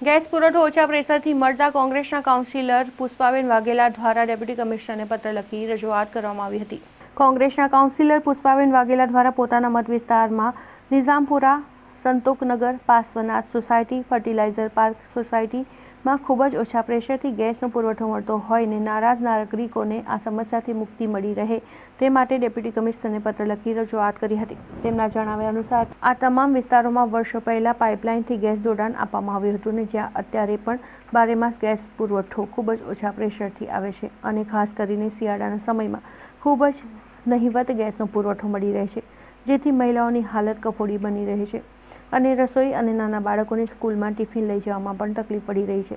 Gas પુરવઠો ઓછા પ્રેશરથી મળતા કોંગ્રેસના કાઉન્સિલર પુષ્પાબેન વાઘેલા દ્વારા ડેપ્યુટી કમિશનરને પત્ર લખી રજૂઆત કરવામાં આવી હતી. કોંગ્રેસના કાઉન્સિલર પુષ્પાબેન વાઘેલા દ્વારા પોતાના મત વિસ્તારમાં Nizampura Santoknagar Parshwanath society, fertiliser park સોસાયટીમાં ખૂબ જ ઓછા પ્રેશરથી ગેસનો પુરવઠો મળતો હોય ને નારાજ નાગરિકોને આ સમસ્યાથી મુક્તિ મળી રહે તે માટે ડેપ્યુટી કમિશનરને પત્ર લખી રજૂઆત કરી હતી. તેમના જણાવ્યા અનુસાર, આ તમામ વિસ્તારોમાં વર્ષો પહેલાં પાઇપલાઇનથી ગેસ જોડાણ આપવામાં આવ્યું હતું ને જ્યાં અત્યારે પણ બારેમાસ ગેસ પુરવઠો ખૂબ જ ઓછા પ્રેશરથી આવે છે અને ખાસ કરીને શિયાળાના સમયમાં ખૂબ જ નહિવત ગેસનો પુરવઠો મળી રહે છે, જેથી મહિલાઓની હાલત કફોડી બની રહે છે. અને રસોઈ અને નાના બાળકોને સ્કૂલમાં ટિફિન લઈ જવામાં પણ તકલીફ પડી રહી છે.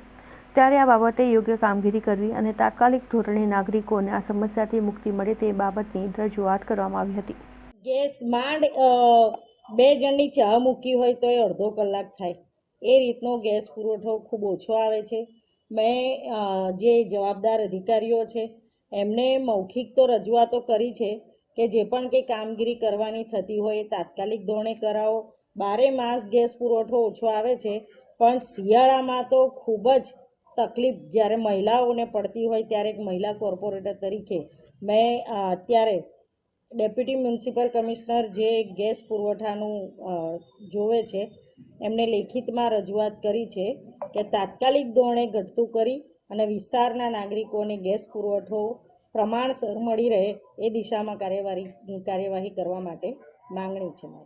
ત્યારે આ બાબતે યોગ્ય કામગીરી કરવી અને તાત્કાલિક ધોરણે નાગરિકોને આ સમસ્યાથી મુક્તિ મળે તે બાબતની રજૂઆત કરવામાં આવી હતી. ગેસ માંડ બે જણની ચા મૂકી હોય તો એ અડધો કલાક થાય. એ રીતનો ગેસ પુરવઠો ખૂબ ઓછો આવે છે. મેં જે જવાબદાર અધિકારીઓ છે, એમને મૌખિક તો રજૂઆતો કરી છે કે જે પણ કંઈ કામગીરી કરવાની થતી હોય એ તાત્કાલિક ધોરણે કરાવો. બારે માસ ગેસ પુરવઠો ઓછો આવે છે, પણ શિયાળામાં તો ખૂબ જ તકલીફ. જ્યારે મહિલાઓને પડતી હોય ત્યારે એક મહિલા કોર્પોરેટર તરીકે મેં અત્યારે ડેપ્યુટી મ્યુનિસિપલ કમિશનર જે ગેસ પુરવઠાનું જોવે છે, એમને લેખિતમાં રજૂઆત કરી છે કે તાત્કાલિક ધોરણે ઘટતું કરી અને વિસ્તારના નાગરિકોને ગેસ પુરવઠો પ્રમાણસર મળી રહે એ દિશામાં કાર્યવાહી કાર્યવાહી કરવા માટે માંગણી છે મારી.